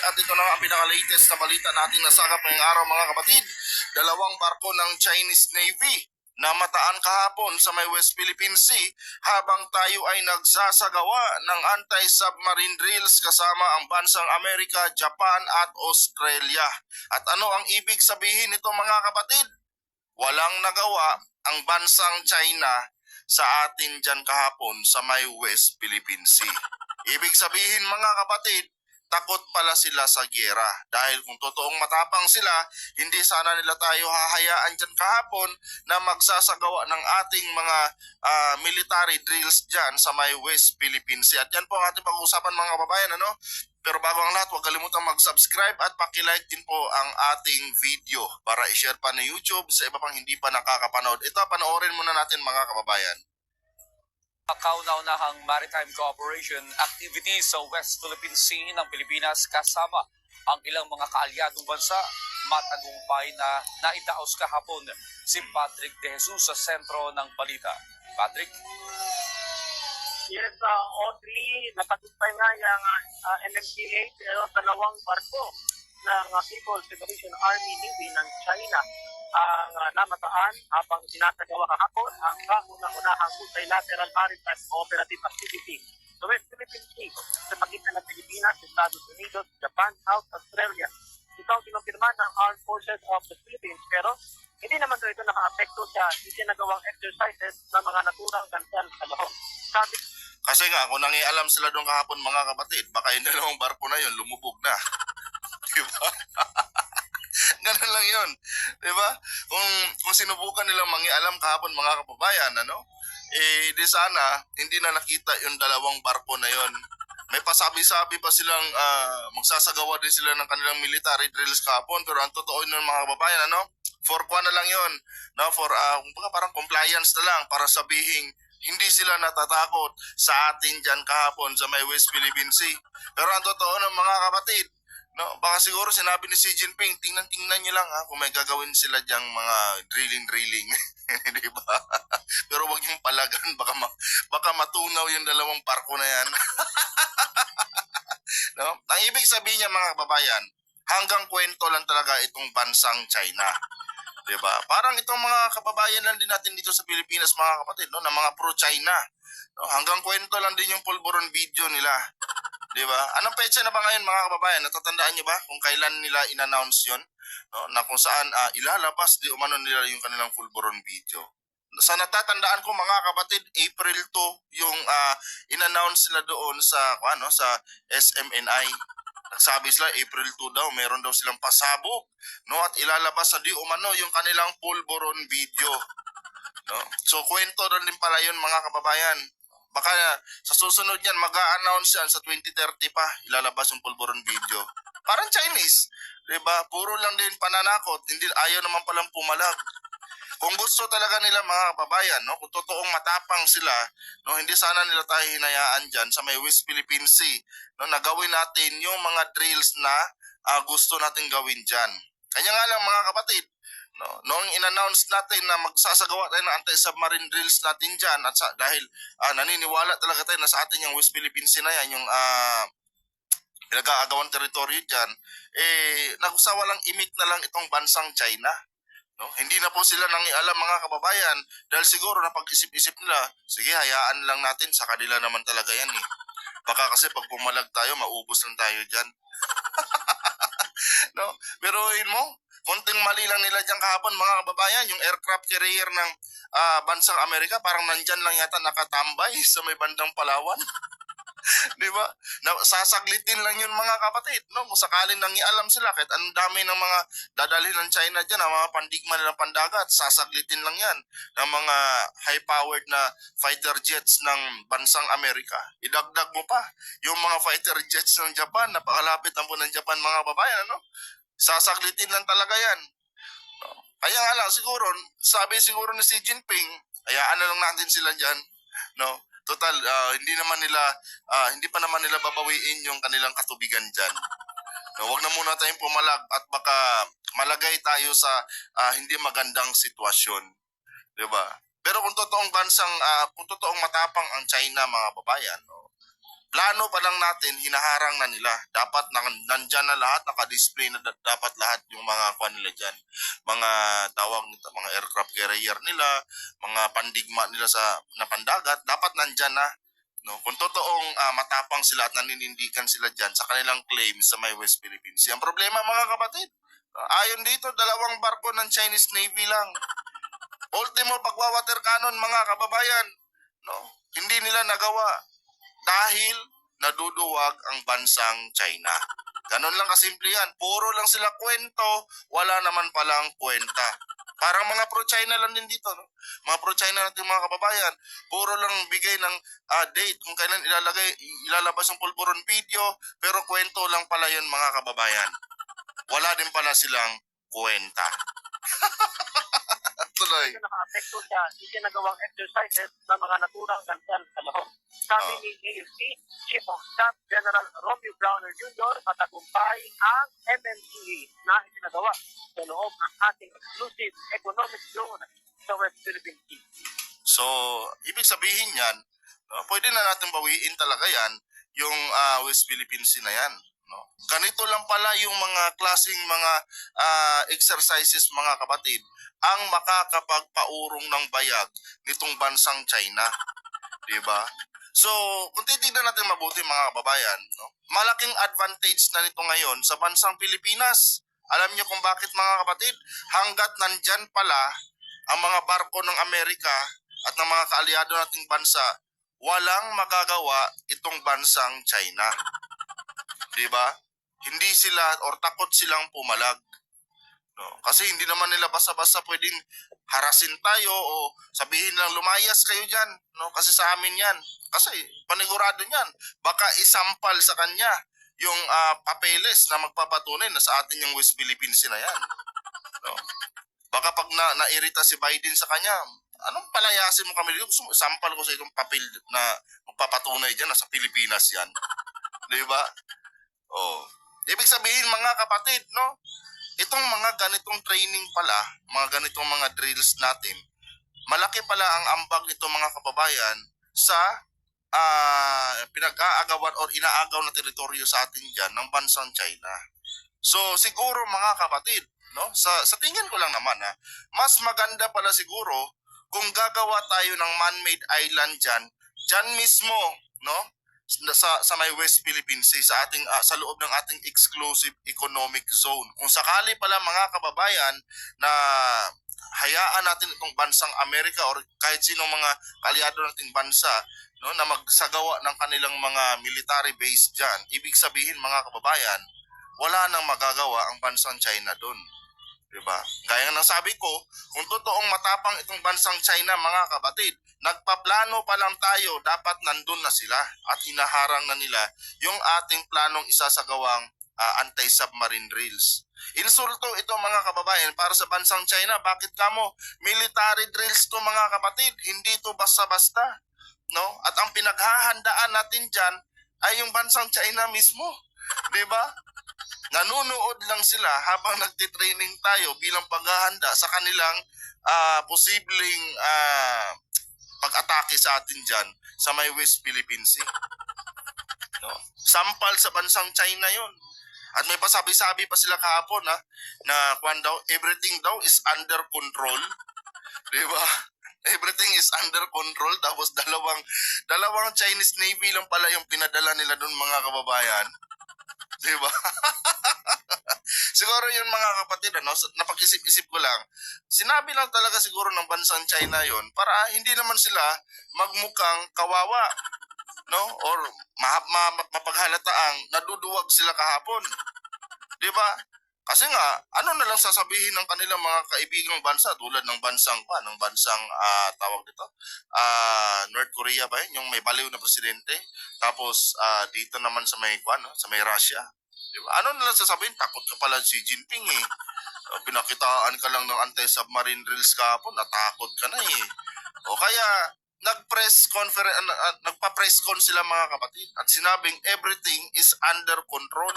At ito na ang pinaka-latest na balita natin nasagap ngayong araw mga kapatid. Dalawang barko ng Chinese Navy na mataan kahapon sa may West Philippine Sea habang tayo ay nagsasagawa ng anti-submarine drills kasama ang bansang Amerika, Japan at Australia. At ano ang ibig sabihin nito mga kapatid? Walang nagawa ang bansang China sa atin dyan kahapon sa may West Philippine Sea. Ibig sabihin mga kapatid, takot pala sila sa gera. Dahil kung totoong matapang sila, hindi sana nila tayo hahayaan dyan kahapon na magsasagawa ng ating mga ah, military drills dyan sa may West Philippine Sea. At yan po ang ating pag-uusapan mga kababayan. Ano? Pero bago ang lahat, huwag kalimutang mag-subscribe at pakilike din po ang ating video para i-share pa ni YouTube sa iba pang hindi pa nakakapanood. Ito, panoorin muna natin mga kababayan. Kauna-unahang maritime cooperation activities sa West Philippine Sea ng Pilipinas kasama ang ilang mga kaalyadong bansa matagumpay na naidaos kahapon si Patrick De Jesus sa sentro ng balita. Patrick? Yes, uh, Audrey, nakatumpay nga yung uh, MMDA pero dalawang barko ng uh, People's Liberation Army Navy ng China ang uh, namataan habang sinasagawa kahapon ang kauna-unahang multilateral maritime cooperative activity sa West Philippine Sea sa pagitan ng Pilipinas, Estados Unidos, Japan, South Australia. Ito ang kinumpirma ng Armed Forces of the Philippines pero hindi naman daw ito naka-apekto sa isinagawang exercises ng mga naturang kansel sa loob. Sabi Kasi nga, kung nangialam sila doon kahapon mga kapatid, baka yung dalawang barko na yun, lumubog na. Di ba? Ganun lang yun. Di ba? Kung, kung sinubukan nilang mangialam kahapon mga kababayan, ano? Eh, di sana, hindi na nakita yung dalawang barko na yun. May pasabi-sabi pa silang ah, magsasagawa din sila ng kanilang military drills kahapon. Pero ang totoo nun mga kababayan, ano? For kuha na lang yun. No? For, ah, kumbaga parang compliance na lang para sabihin hindi sila natatakot sa atin dyan kahapon sa may West Philippine Sea. Pero ang totoo ng mga kapatid, no, baka siguro sinabi ni Xi Jinping, tingnan-tingnan nyo lang ha, kung may gagawin sila dyang mga drilling-drilling. Di ba? Pero wag yung palagan, baka, ma- baka matunaw yung dalawang barko na yan. no? Ang ibig sabihin niya mga kababayan, hanggang kwento lang talaga itong bansang China. 'Di ba? Parang itong mga kababayan lang din natin dito sa Pilipinas mga kapatid, no, na mga pro-China. No, hanggang kwento lang din yung pulburon video nila. 'Di ba? Anong petsa na ba ngayon mga kababayan? Natatandaan niyo ba kung kailan nila in-announce 'yon? No, na kung saan ah, ilalabas di umano nila yung kanilang pulburon video. Sa natatandaan ko mga kapatid, April 2 yung ah, in-announce nila doon sa ano sa SMNI. Nagsabi sila April 2 daw, meron daw silang pasabog, no? At ilalabas sa di umano yung kanilang pulburon video. No? So kwento rin din pala yun mga kababayan. Baka sa susunod yan, mag-a-announce yan sa 2030 pa, ilalabas yung pulburon video. Parang Chinese, 'di ba? Puro lang din pananakot, hindi ayaw naman palang pumalag. Kung gusto talaga nila mga kababayan, no, kung totoong matapang sila, no, hindi sana nila tayo hinayaan diyan sa may West Philippine Sea, no, na gawin natin yung mga drills na ah, gusto natin gawin diyan. Kanya nga lang mga kapatid, no, noong in-announce natin na magsasagawa tayo ng anti-submarine drills natin diyan at sa, dahil ah, naniniwala talaga tayo na sa atin yung West Philippine Sea na yan, yung ah, pinag-aagawang teritoryo dyan, eh, nagsawa lang imik na lang itong bansang China. No? Hindi na po sila nangialam mga kababayan dahil siguro na pag-isip-isip nila, sige hayaan lang natin sa kanila naman talaga yan eh. Baka kasi pag pumalag tayo, maubos lang tayo dyan. no? Pero yun mo, konting mali lang nila dyan kahapon mga kababayan, yung aircraft carrier ng ah, bansang Amerika parang nandyan lang yata nakatambay sa may bandang Palawan. Di ba? Na, sasaglitin lang yun mga kapatid, no? Kung sakaling nangialam sila, kahit anong dami ng mga dadalhin ng China dyan, ang mga pandigma nilang pandagat, sasaglitin lang yan ng mga high-powered na fighter jets ng bansang Amerika. Idagdag mo pa yung mga fighter jets ng Japan, napakalapit ang po ng Japan mga babayan, ano? Sasaglitin lang talaga yan. Kaya nga lang, siguro, sabi siguro ni Xi Jinping, hayaan na lang natin sila dyan, no? Total, ah, hindi naman nila, ah, hindi pa naman nila babawiin yung kanilang katubigan dyan. No, wag na muna tayong pumalag at baka malagay tayo sa ah, hindi magandang sitwasyon. 'Di ba? Pero kung totoong bansang, ah, kung totoong matapang ang China mga babayan, no, plano pa lang natin, hinaharang na nila. Dapat na, nandyan na lahat, nakadisplay na da- dapat lahat yung mga kwan nila dyan. Mga tawag nito, mga aircraft carrier nila, mga pandigma nila sa na pandagat, dapat nandyan na. No, kung totoong ah, matapang sila at naninindigan sila dyan sa kanilang claims sa may West Philippines. Ang problema mga kapatid, ayon dito, dalawang barko ng Chinese Navy lang. Ultimo pagwawater cannon mga kababayan, no, hindi nila nagawa dahil naduduwag ang bansang China. Ganon lang kasimple yan. Puro lang sila kwento, wala naman palang kwenta. Parang mga pro-China lang din dito. No? Mga pro-China natin mga kababayan. Puro lang bigay ng ah, date kung kailan ilalagay, ilalabas ang pulburon video, pero kwento lang pala yun mga kababayan. Wala din pala silang kwenta. Tuloy. Hindi naka-apekto siya, hindi siya nagawang exercises na mga naturang kansan sa loob. Sabi Ah. ni AFC, Chief of Staff General Romeo Browner Jr., matagumpay ang MMDA na isinagawa sa loob ng ating exclusive economic zone sa West Philippine Sea. So, ibig sabihin yan, no, pwede na natin bawiin talaga yan, yung ah, West Philippine Sea na yan. No? Ganito lang pala yung mga klaseng mga ah, exercises mga kapatid ang makakapagpaurong ng bayag nitong bansang China. Di ba? So, kung titignan natin mabuti mga kababayan, no, malaking advantage na nito ngayon sa bansang Pilipinas. Alam niyo kung bakit mga kapatid? Hanggat nandyan pala ang mga barko ng Amerika at ng mga kaalyado nating bansa, walang magagawa itong bansang China. Di ba? Hindi sila or takot silang pumalag. No, kasi hindi naman nila basta-basta pwedeng harasin tayo o sabihin lang lumayas kayo diyan, no? Kasi sa amin 'yan. Kasi panigurado niyan, baka isampal sa kanya yung ah, papeles na magpapatunay na sa atin yung West Philippines na 'yan. No? Baka pag na nairita si Biden sa kanya, anong palayasin mo kami dito? Gusto mo, sampal ko sa itong papel na magpapatunay dyan na sa Pilipinas yan. Di ba? Oh. Ibig sabihin mga kapatid, no? Itong mga ganitong training pala, mga ganitong mga drills natin, malaki pala ang ambag nito mga kababayan sa ah pinag-aagawan or inaagaw na teritoryo sa atin dyan ng bansang China. So siguro mga kapatid, no? Sa sa tingin ko lang naman ha, mas maganda pala siguro kung gagawa tayo ng man-made island diyan, diyan mismo, no? Sa sa may West Philippine Sea sa ating ah, sa loob ng ating exclusive economic zone. Kung sakali pala mga kababayan na hayaan natin itong bansang Amerika or kahit sinong mga kalyado nating bansa no na magsagawa ng kanilang mga military base diyan. Ibig sabihin mga kababayan, wala nang magagawa ang bansang China doon. Diba? Gaya ng sabi ko, kung totoong matapang itong bansang China mga kapatid, nagpaplano pa lang tayo, dapat nandun na sila at hinaharang na nila yung ating planong isasagawang ah, anti-submarine drills. Insulto ito mga kababayan para sa bansang China. Bakit kamo? Military drills to mga kapatid, hindi to basta-basta. No? At ang pinaghahandaan natin dyan ay yung bansang China mismo. Di ba? Nanunood lang sila habang nagtitraining tayo bilang paghahanda sa kanilang ah, posibleng ah, pag-atake sa atin dyan sa may West Philippine Sea. No? Sampal sa bansang China yon. At may pasabi-sabi pa sila kahapon ha, na kwan daw, everything daw is under control. Di ba? Everything is under control tapos dalawang dalawang Chinese Navy lang pala yung pinadala nila doon mga kababayan. Di ba? siguro yun mga kapatid, ano, napag-isip-isip ko lang, sinabi lang talaga siguro ng bansang China yon para hindi naman sila magmukhang kawawa, no? Or ma- ma- mapaghalataang naduduwag sila kahapon. Di ba? Kasi nga, ano na lang sasabihin ng kanilang mga kaibigang bansa tulad ng bansang pa, ng bansang ah, tawag dito, ah, North Korea ba yun? Yung may baliw na presidente. Tapos ah, dito naman sa may, ano, sa may Russia. Di ba? Ano na lang sasabihin? Takot ka pala si Jinping eh. Ah, pinakitaan ka lang ng anti-submarine drills kahapon, natakot ka na eh. O kaya, nag-press conference, uh, nagpa-press con sila mga kapatid at sinabing everything is under control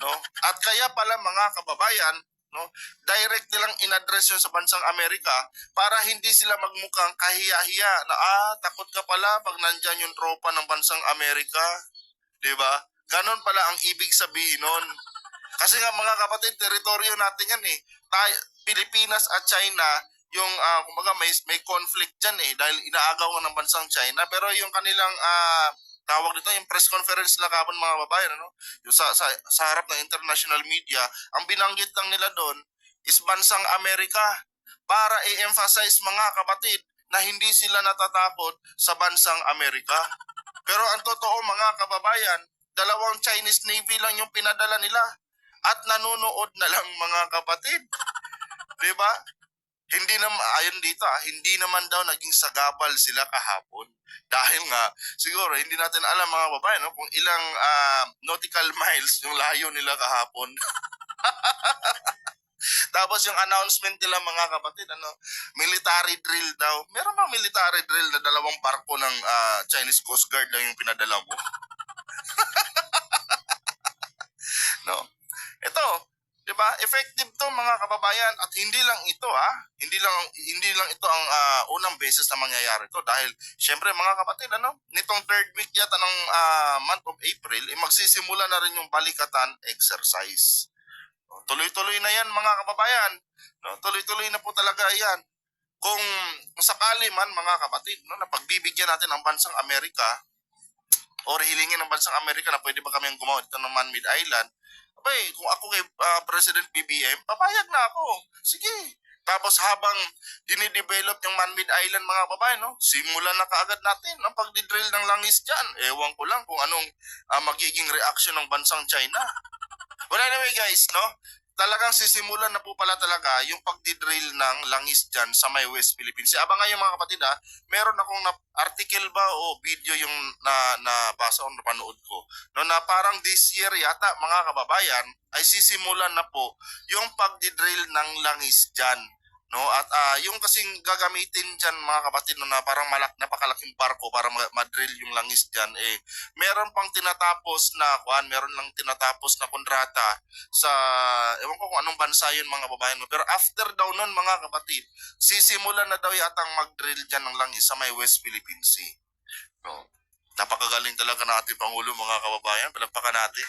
no? At kaya pala mga kababayan, no? Direct nilang inaddress yun sa bansang Amerika para hindi sila magmukhang kahiya-hiya na ah, takot ka pala pag nandyan yung tropa ng bansang Amerika. 'Di ba? Ganon pala ang ibig sabihin nun. Kasi nga mga kapatid, teritoryo natin yan eh. Tay Pilipinas at China, yung ah, kumbaga may may conflict diyan eh dahil inaagaw ng bansang China pero yung kanilang ah, tawag dito yung press conference nila kapon mga babayan ano yung sa, sa, sa harap ng international media ang binanggit lang nila doon is bansang Amerika para i-emphasize mga kapatid na hindi sila natatakot sa bansang Amerika pero ang totoo mga kababayan dalawang Chinese Navy lang yung pinadala nila at nanonood na lang mga kapatid. 'di ba hindi naman ayon dito ah, hindi naman daw naging sagabal sila kahapon. Dahil nga siguro hindi natin alam mga babae no kung ilang ah, nautical miles yung layo nila kahapon. Tapos yung announcement nila mga kapatid ano military drill daw. Meron ba military drill na dalawang barko ng ah, Chinese Coast Guard lang yung pinadala mo no ito 'di ba? Effective 'to mga kababayan at hindi lang ito ha. Hindi lang hindi lang ito ang ah, unang beses na mangyayari to dahil syempre mga kapatid ano, nitong third week yata ng ah, month of April, eh, magsisimula na rin yung balikatan exercise. No, Tuloy-tuloy na 'yan mga kababayan. No, tuloy-tuloy na po talaga 'yan. Kung, kung sakali man mga kapatid, no, na pagbibigyan natin ang bansang Amerika or hilingin ng bansang Amerika na pwede ba kami gumawa dito ng man-made island, abay, kung ako kay ah, President BBM, papayag na ako. Sige. Tapos habang dinidevelop yung man-made island mga babae, no? Simulan na kaagad natin ang pagdidrill ng langis dyan. Ewan ko lang kung anong ah, magiging reaction ng bansang China. But anyway guys, no? Talagang sisimulan na po pala talaga yung pagdidrill ng langis dyan sa may West Philippines. Aba nga yung mga kapatid ha, meron akong na article ba o video yung na nabasa o napanood ko no na parang this year yata mga kababayan ay sisimulan na po yung pagdidrill ng langis dyan no? At ah, yung kasing gagamitin dyan mga kapatid no, na parang malak napakalaking barko para ma- madrill yung langis dyan eh meron pang tinatapos na kuan meron lang tinatapos na kontrata sa ewan ko kung anong bansa yun mga babayan mo. Pero after daw nun mga kapatid sisimulan na daw yatang mag-drill dyan ng langis sa may West Philippine Sea. No? Napakagaling talaga ng ating Pangulo mga kababayan. Palagpakan natin.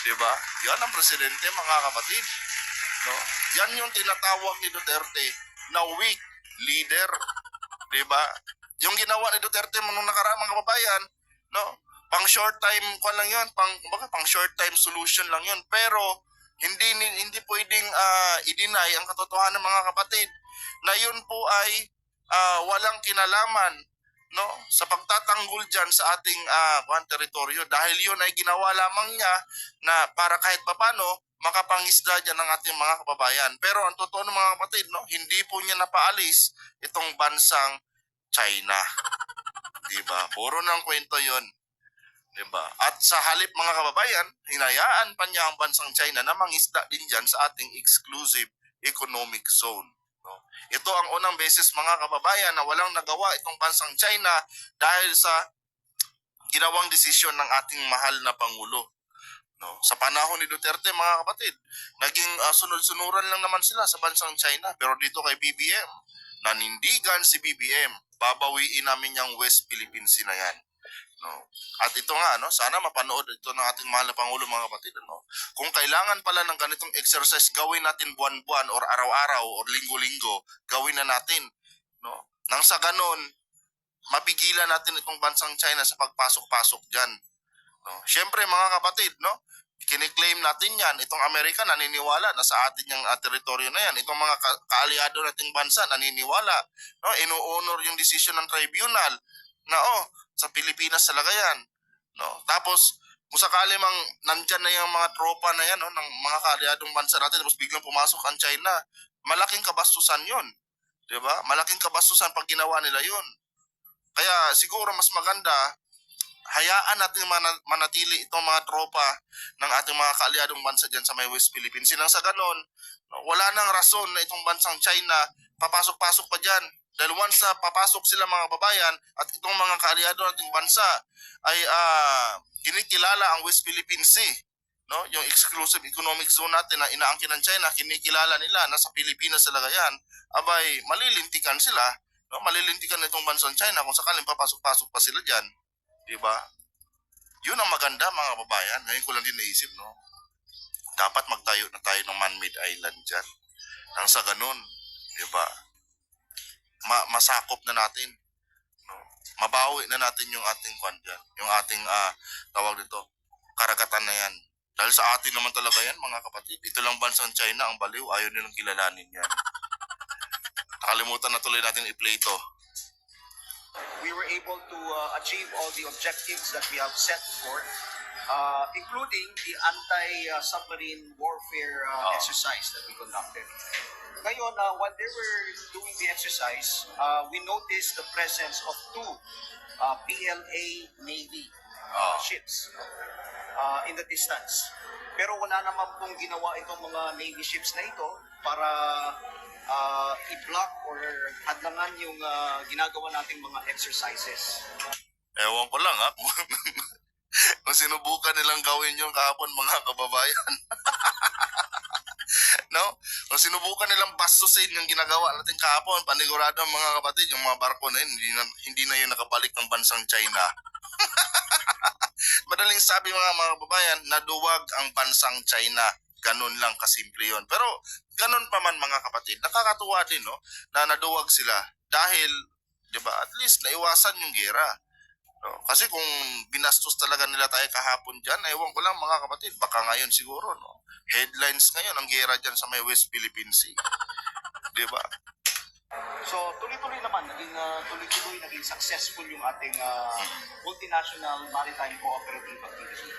Di ba? Yan ang presidente mga kapatid no? Yan yung tinatawag ni Duterte na weak leader. Di ba yung ginawa ni Duterte nung nakaraan mga kababayan no? Pang short time ko lang yun. Pang kumbaga pang short time solution lang yun. Pero hindi hindi pwedeng ah, i-deny ang katotohanan mga kapatid na yun po ay ah, walang kinalaman no? Sa pagtatanggol diyan sa ating ah kuwan, teritoryo. Dahil yun ay ginawa lamang niya na para kahit papano makapangisda diyan ng ating mga kababayan. Pero ang totoo ng mga kapatid no hindi po niya napaalis itong bansang China. Di ba? Puro ng kwento yon di ba? At sa halip mga kababayan hinayaan pa niya ang bansang China na mangisda din diyan sa ating exclusive economic zone no? Ito ang unang beses mga kababayan na walang nagawa itong bansang China dahil sa ginawang desisyon ng ating mahal na Pangulo. No, sa panahon ni Duterte mga kapatid, naging ah, sunod-sunuran lang naman sila sa bansang China. Pero dito kay BBM, nanindigan si BBM, babawiin namin yung West Philippine Sea na yan. No. At ito nga, no, sana mapanood ito ng ating mahal na Pangulo mga kapatid. No? Kung kailangan pala ng ganitong exercise, gawin natin buwan-buwan or araw-araw or linggo-linggo, gawin na natin. No? Nang sa ganon, mapigilan natin itong bansang China sa pagpasok-pasok dyan. No? Siyempre mga kapatid, no? kiniklaim natin yan, itong Amerika naniniwala na sa atin yung uh, teritoryo na yan. Itong mga ka- kaaliado nating bansa naniniwala. No? Ino-honor yung desisyon ng tribunal na oh, sa Pilipinas talaga yan. No? Tapos, kung sakali mang nandyan na yung mga tropa na yan, no, ng mga kaaliadong bansa natin, tapos biglang pumasok ang China, malaking kabastusan Di ba? Malaking kabastusan pag ginawa nila yon Kaya siguro mas maganda, hayaan natin mana- manatili itong mga tropa ng ating mga kaaliadong bansa dyan sa may West Philippines. Sinang sa ganon, no, wala nang rason na itong bansang China papasok-pasok pa dyan. Dahil once na papasok sila mga babayan at itong mga kaaliado nating bansa ay ah, kinikilala ang West Philippine Sea. no, yung exclusive economic zone natin na inaangkin ng China, kinikilala nila na sa Pilipinas talaga yan, abay, malilintikan sila, no, malilintikan itong bansang China kung sakaling papasok-pasok pa sila dyan. Di ba? Yun ang maganda mga babayan. Ngayon ko lang din naisip, no? Dapat magtayo na tayo ng man-made island dyan. Nang sa ganun, di ba? Ma- masakop na natin. No? Mabawi na natin yung ating kwan dyan. Yung ating, ah, tawag dito, karagatan na yan. Dahil sa atin naman talaga yan, mga kapatid. Ito lang bansang China ang baliw. Ayaw nilang kilalanin yan. Nakalimutan na tuloy natin i-play to. We were able to uh, achieve all the objectives that we have set forth, uh, including the anti-submarine warfare uh, Oh. exercise that we conducted. Ngayon, uh, while they were doing the exercise, uh, we noticed the presence of two uh, PLA Navy uh, ships uh, in the distance. Pero wala naman pong ginawa itong mga Navy ships na ito para uh, i-block or hadlangan yung uh, ginagawa nating mga exercises. Ewan ko lang ha. Kung, sinubukan nilang gawin yung kahapon mga kababayan. no? Kung sinubukan nilang bastusin yung ginagawa natin kahapon, panigurado mga kapatid, yung mga barko na yun, hindi na, hindi na yun nakabalik ng bansang China. Madaling sabi mga mga kababayan, naduwag ang bansang China. Ganun lang kasimple yun. Pero ganun pa man mga kapatid, nakakatuwa din no, na naduwag sila dahil, di ba, at least naiwasan yung gera. No? Kasi kung binastos talaga nila tayo kahapon dyan, ewan ko lang mga kapatid, baka ngayon siguro, no? Headlines ngayon, ang gera dyan sa may West Philippine Sea. Di ba? So, tuloy-tuloy naman, naging uh, tuloy-tuloy, naging successful yung ating uh, multinational maritime cooperative activity.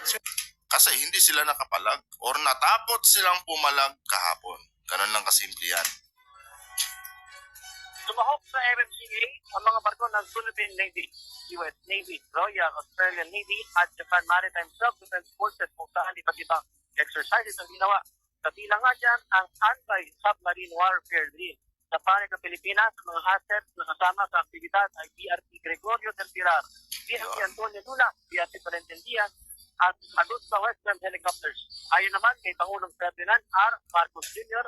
Kasi hindi sila nakapalag or natakot silang pumalag kahapon. Ganun lang kasimple yan. Tumahok sa MMCA ang mga barko ng Philippine Navy, US Navy, Royal Australian Navy at Japan Maritime Self-Defense Forces kung saan iba't ibang exercises ang ginawa. Kabilang nga dyan ang Anti-Submarine Warfare Drill. Sa panig ng Pilipinas, mga assets na kasama sa aktibidad ay BRP Gregorio del Pilar, Antonio Luna, BRP Valentin Diaz, at Agusta Western Helicopters. Ayon naman kay Pangulong Ferdinand R. Marcos Jr.,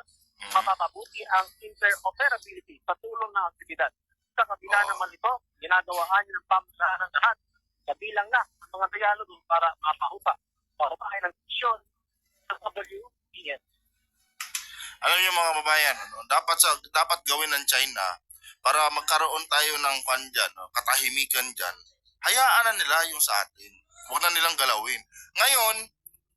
mapapabuti ang interoperability sa tulong ng aktibidad. Sa kabila Oo. naman ito, ginagawaan ng pamasahan ng lahat. Kabilang na ang mga dialogo para mapahupa. Pahupain ng misyon ng WPS. Alam niyo mga babayan, ano, dapat sa dapat gawin ng China para magkaroon tayo ng kwan dyan, no, katahimikan dyan. Hayaan na nila yung sa atin. Huwag na nilang galawin. Ngayon,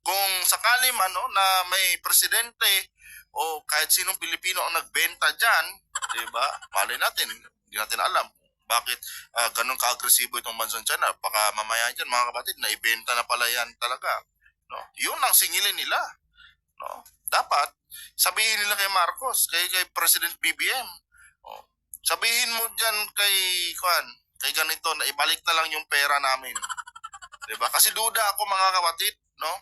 kung sakali man no, na may presidente o kahit sinong Pilipino ang nagbenta dyan, di ba? Malay natin, hindi natin alam bakit ah, ganun ka-agresibo itong bansang China. Baka mamaya dyan, mga kapatid, na ibenta na pala yan talaga. No? Yun ang singilin nila. No? Dapat, sabihin nila kay Marcos, kay, kay President BBM. Oh. Sabihin mo dyan kay, kwan, kay ganito, na ibalik na lang yung pera namin. 'Di ba? Kasi duda ako mga kapatid, no?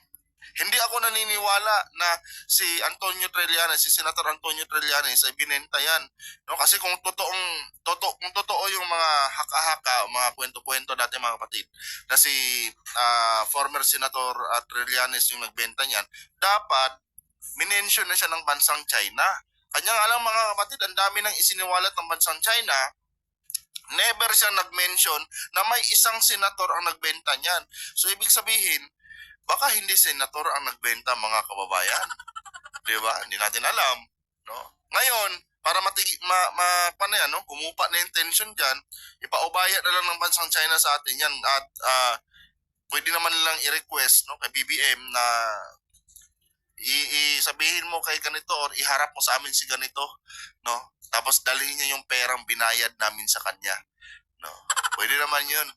Hindi ako naniniwala na si Antonio Trillanes, si Senator Antonio Trillanes ay binenta yan. No? Kasi kung totoong, totoo, kung totoo yung mga haka-haka, mga kwento-kwento dati mga kapatid, na si ah, former Senator uh, Trillanes yung nagbenta niyan, dapat minention na siya ng bansang China. Kanya nga lang mga kapatid, ang dami nang isiniwalat ng bansang China, never siya nag-mention na may isang senator ang nagbenta niyan. So ibig sabihin, baka hindi senator ang nagbenta mga kababayan. 'Di ba? Hindi natin alam, no? Ngayon, para matigi ma, ma paano yan, no? Kumupa na yung tension diyan, ipaubaya na lang ng bansang China sa atin 'yan at ah, pwede naman nilang i-request no kay BBM na i- sabihin mo kay ganito or iharap mo sa amin si ganito, no? Tapos dalhin niya yung perang binayad namin sa kanya, no? Pwede naman 'yun.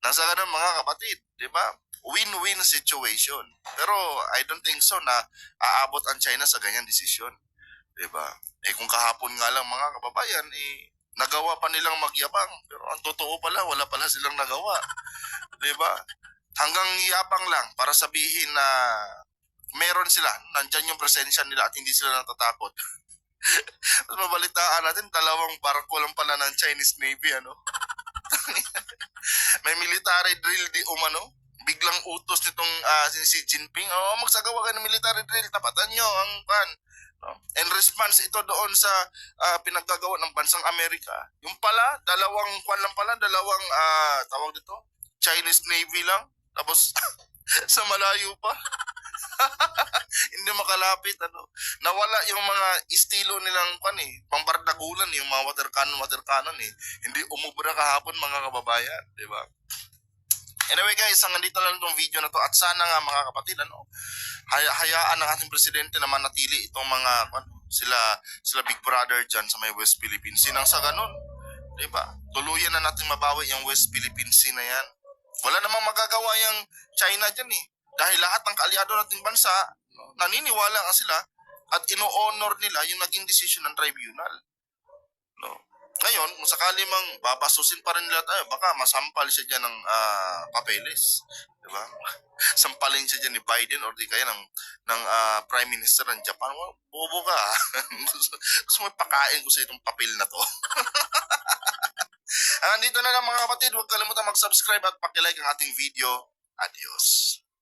Nasa ganun mga kapatid, 'di ba? Win-win situation. Pero I don't think so na aabot ang China sa ganyan desisyon. 'Di ba? Eh kung kahapon nga lang mga kababayan, eh nagawa pa nilang magyabang, pero ang totoo pala wala pala silang nagawa. 'Di ba? Hanggang yapang lang para sabihin na meron sila, nandyan yung presensya nila at hindi sila natatakot. Mas mabalitaan natin, dalawang barko lang pala ng Chinese Navy, ano? May military drill di umano. biglang utos nitong ah, si Xi Jinping, oh, magsagawa kayo ng military drill, tapatan nyo ang pan. No? In response ito doon sa ah, pinaggagawa ng bansang Amerika. Yung pala, dalawang kwan lang pala, dalawang ah, tawag dito, Chinese Navy lang. Tapos sa malayo pa. Hindi makalapit ano. Nawala yung mga estilo nilang kwan eh, pambardagulan yung mga water cannon, water cannon eh. Hindi umubra kahapon mga kababayan, di ba? Anyway guys, hanggang dito lang itong video na to at sana nga mga kapatid ano, haya, hayaan ng ating presidente na manatili itong mga ano, sila sila Big Brother dyan sa may West Philippine Sea nang sa ganun. 'Di ba? Tuluyan na natin mabawi yung West Philippine Sea na yan. Wala namang magagawa yung China dyan eh. Dahil lahat ng kaalyado nating bansa, naniniwala nga sila at ino-honor nila yung naging decision ng tribunal. No? Ngayon, kung sakali mang babasusin pa rin nila tayo, baka masampal siya dyan ng ah, papeles. Di ba? Sampalin siya dyan ni Biden or di kaya ng, ng ah, Prime Minister ng Japan. Well, bobo ka. ah. gusto, mo ipakain ko sa itong papel na to. Ah, dito na lang mga kapatid. Huwag kalimutan mag-subscribe at pakilike ang ating video. Adios.